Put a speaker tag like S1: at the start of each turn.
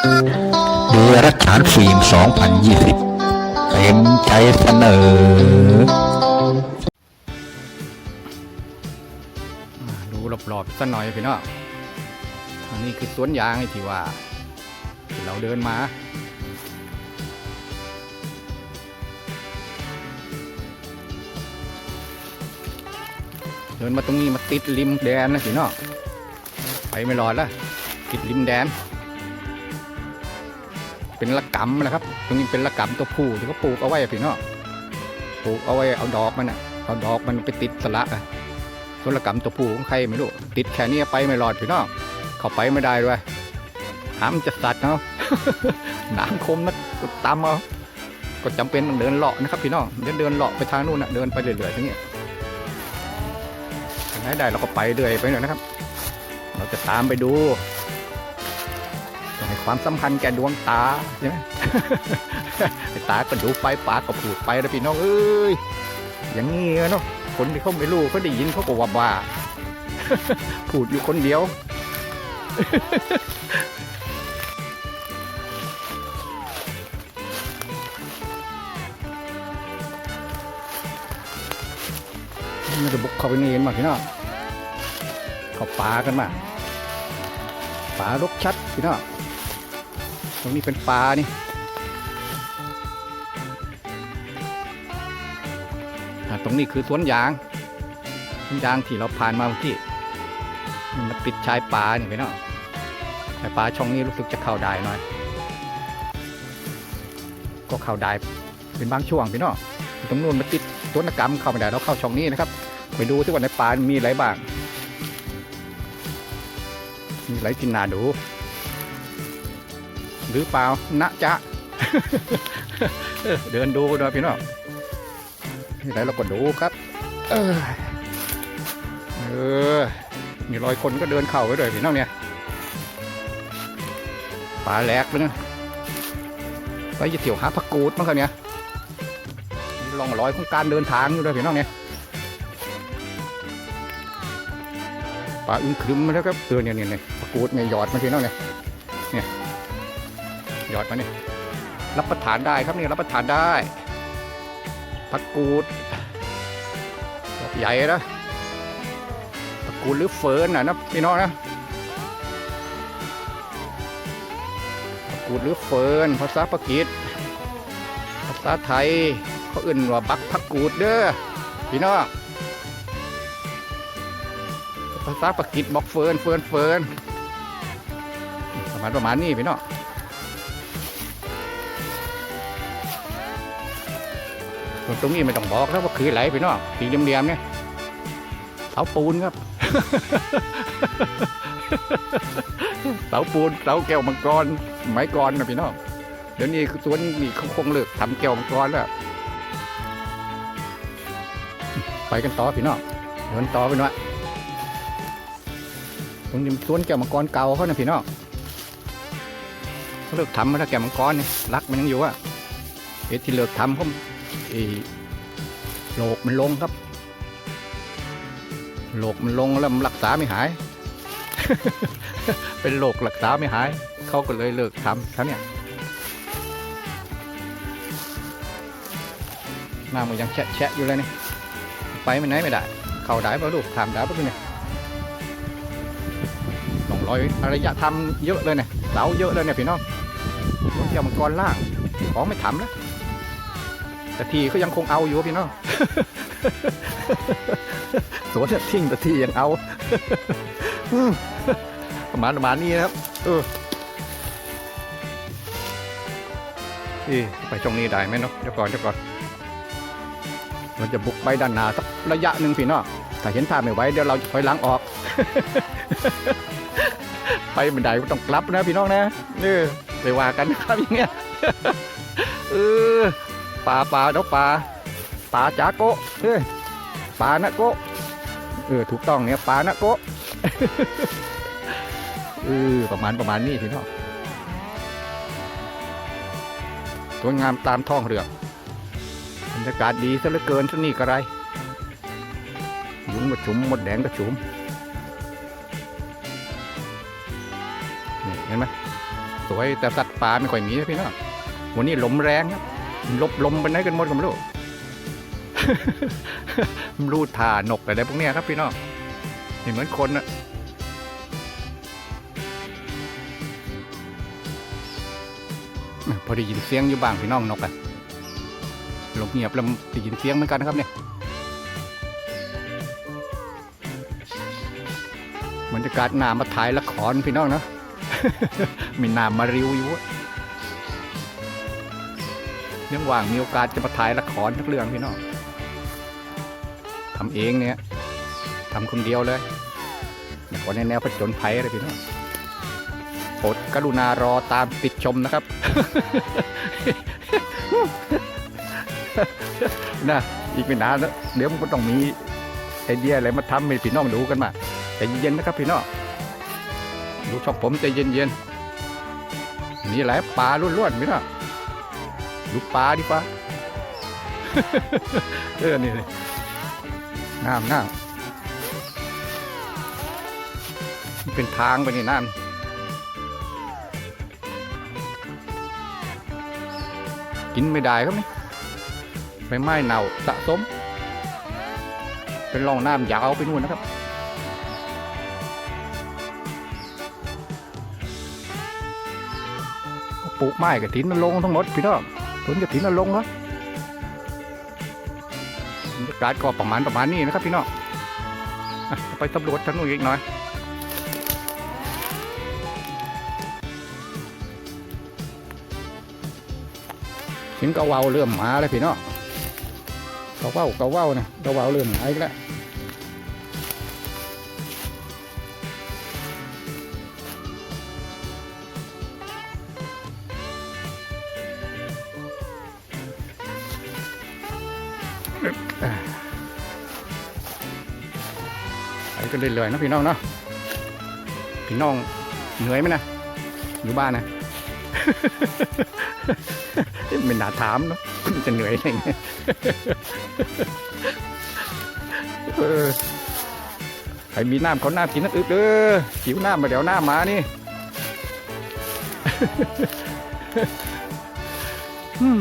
S1: เดรัจฉานฟิล์ม 2020 เต็มใจเสนอ
S2: ดูรอบๆสักหน่อยพี่น้องอันนี้คือสวนยางไอ้ที่ว่าที่เราเดินมาเดินมาตรงนี้มาติดริมแดนนะพี่น้องไปไม่รอดล้วติดริมแดน เป็นละกำนะครับ ตรงนี้เป็นละกำตัวผู้ที่เขาปลูกเอาไว้พี่น้องปลูกเอาไว้เอาดอกมันอะเอาดอกมันไปติดสละอะโทรกรรมตัวผู้ของใครไม่รู้ติดแค่นี้ไปไม่รอดพี่น้องเข้าไปไม่ได้ด้วยน้ำจะสัตว์เนาะน้ำคมนะก็ตามเอาก็จำเป็นต้องเดินเลาะนะครับพี่น้องเดินเดินเลาะไปทางนู้นนะเดินไปเรื่อยๆทั้งนี้ทางไหนได้เราก็ไปเรื่อยไปหน่อยนะครับ เราจะตามไปดู ความสำคัญแก่ดวงตาใช่ไหมตาก็ดูไปปากก็พูดไปนะพี่น้องเอ้ยอย่างนี้เนาะคนที่เขาไม่รู้เขาได้ยินเขาก็ว่าบ้าพูดอยู่คนเดียวมันจะบุกเข้าไปนี่กันมาพี่น้องเขาป่ากันมาป่ารกชัดพี่น้อง ตรงนี้เป็นป่านี่ตรงนี้คือสวนยางสวนยางที่เราผ่านมาเมื่อกี้มันมาติดชายป่านี่ไปเนาะชายป่าช่องนี้รู้สึกจะเข้าได้หน่อย ก็เข้าได้เป็นบางช่วงพี่เนาะตรงนู้นมาติดสวนกรรมเข้าไม่ได้เราเข้าช่องนี้นะครับ ไปดูที่ว่าในป่ามีอะไรบ้างมีอะไรกินนาดู หรือเปล่านะจ๊ะเดินดูด้วยพี่น้องที่ไหนเราก็ดูครับ เออเออมีรอยคนก็เดินเข้าไปด้วยพี่น้องเนี่ยป่าแหลกเลยนะไปจะเที่ยวหาผักกูดมั้งครับเนี่ยมีร่องรอยของการเดินทางอยู่ด้วยพี่น้องเนี่ยป่าอึ้งครึมมาแล้วครับเออเนี่ยเนี่ยเนี่ยผักกูดเนี่ยหยอดมาพี่น้องเนี่ย หยอดมาเนี่ยรับประทานได้ครับเนี่ยรับประทานได้ผักกูดดอกใหญ่นะผักกูดหรือเฟิร์นนะนะพี่น้องนะผักกูดหรือเฟิร์นภาษาปากีสภาษาไทยเขาอื่นว่าบักผักกูดเด้อพี่น้องภาษาปากีสบอกเฟิร์นเฟิร์นเฟิร์นประมาณประมาณนี้พี่น้อง ตรงนี้ไม่ต้องบอกแล้วว่าคือไรพี่น้องสีเหลี่ยมๆเนี่ยเสาปูนครับเสาปูนเสาแก้วมังกรสมัยก่อนะพี่น้องเดี๋ยวนี้สวนนี่เขาคงเลิกทำแก้วมังกรแล้วไปกันต่อพี่น้องเดินต่อไปหน่อยตรงนี้สวนแก้วมังกรเก่าเขานะพี่น้องเขาเลิกทำมาแล้วแก้วมังกรนี่รักมันยังอยู่อะเหตุที่เลิกทำเพราะ โรคมันลงครับโรคมันลงแล้วมันรักษาไม่หาย เป็นโรครักษาไม่หาย เขาก็เลยเลิกทำเขาเนี่ยหน้ามันยังแฉะแฉะอยู่เลยนี่ไปไม่ไหนไม่ได้ เข้าได้ปะลูกทำได้ป่เนี่ยลองรอยอารยธรรมเยอะเลยเนี่ยเสาเยอะเลยเนี่ยพี่น้องเกี่ยวมังกรล่าง ของไม่ทำแล้ว แต่ทีก็ยังคงเอาอยู่พี่น้องสวนทิ้งแต่ทียังเอาอืมประมาณประมาณนี้นะครับ เออเอ๊ะไปช่องนี้ได้ไหมเนาะเดี๋ยวก่อนเดี๋ยวก่อนเราจะบุกไปด้านหน้าสักระยะหนึ่งพี่น้องถ้าเห็นท่าไม่ไหวเดี๋ยวเราจะถอยหลังออก ไปบันไดก็ต้องกลับนะพี่น้องนะเออไปว่ากันนะครับอย่างเงี้ยเออ ปลาปลาดอกปลาปลาจากโกะเฮ้ยปลานะโกะเออถูกต้องเนี่ยปลานะโกะเออประมาณประมาณนี้พี่น้องสวยงามตามท้องเรือบรรยากาศดีซะเหลือเกินซะนี่กระไรยุงกระฉุมหมดแดงกระฉุมนี่เห็นไหมสวยแต่สัตว์ป่าไม่ค่อยมีนะพี่น้องวันนี้ลมแรงครับ ลบลมไปไหนกันหมดก็ไม่รู้รูดถ่านกอะไรพวกเนี้ยครับพี่น้องนี่เหมือนคนนะพอได้ยินเสียงอยู่บ้างพี่น้องนกอะลมเงียบแล้วได้ยินเสียงเหมือนกันนะครับเนี่ยบรรยากาศนามาถ่ายละครพี่น้องเนาะมีนามาริวอยู่ ยังว่างมีโอกาสจะมาถ่ายละครทักเรื่องพี่น้องทำเองเนี่ยทำคนเดียวเลยอย่าขอในแนวผจญภัยอะไรพี่น้องโปรดกรุณารอตามติดชมนะครับนะอีกไม่นานแล้วเดี๋ยวมันก็ต้องมีไอเดียอะไรมาทำให้พี่น้องดูกันมาใจเย็นๆนะครับพี่น้องดูช่องผมใจเย็นๆนี่แหละปลาล้วนๆพี่น้อง ดูปลาดิปลาเออนี่ยน้ำน้ำมันเป็นทางไปนี่น้ำกินไม่ได้ครับนี่ใบไม้เน่าสะสม เป็นร่องน้ำยาวไปนู่นนะครับ ปลูกไม้กับถินนลงทั้งหมดพี่น้อง สวนกับถินนลงครับบรรยากาศก็ประมาณประมาณนี้นะครับพี่น้องไปสำรวจทางนู้นอีกหน่อยเห็นกะเวาเริ่มมาแล้วพี่น้องกะเวากะเวานะกะเวาเริ่มมาอีกแล้ว ไปกันเรื่อยๆนะพี่น้องเนาะพี่น้องเหนื่อยไหมนะอยู่บ้านนะไม่น่าถามเนาะจะเหนื่อยอะไรเงี้ยใครมีน้ำเขาน้ำกินน้ำอึดเออหิวน้ำมาเดี๋ยวน้ำมานี่อืม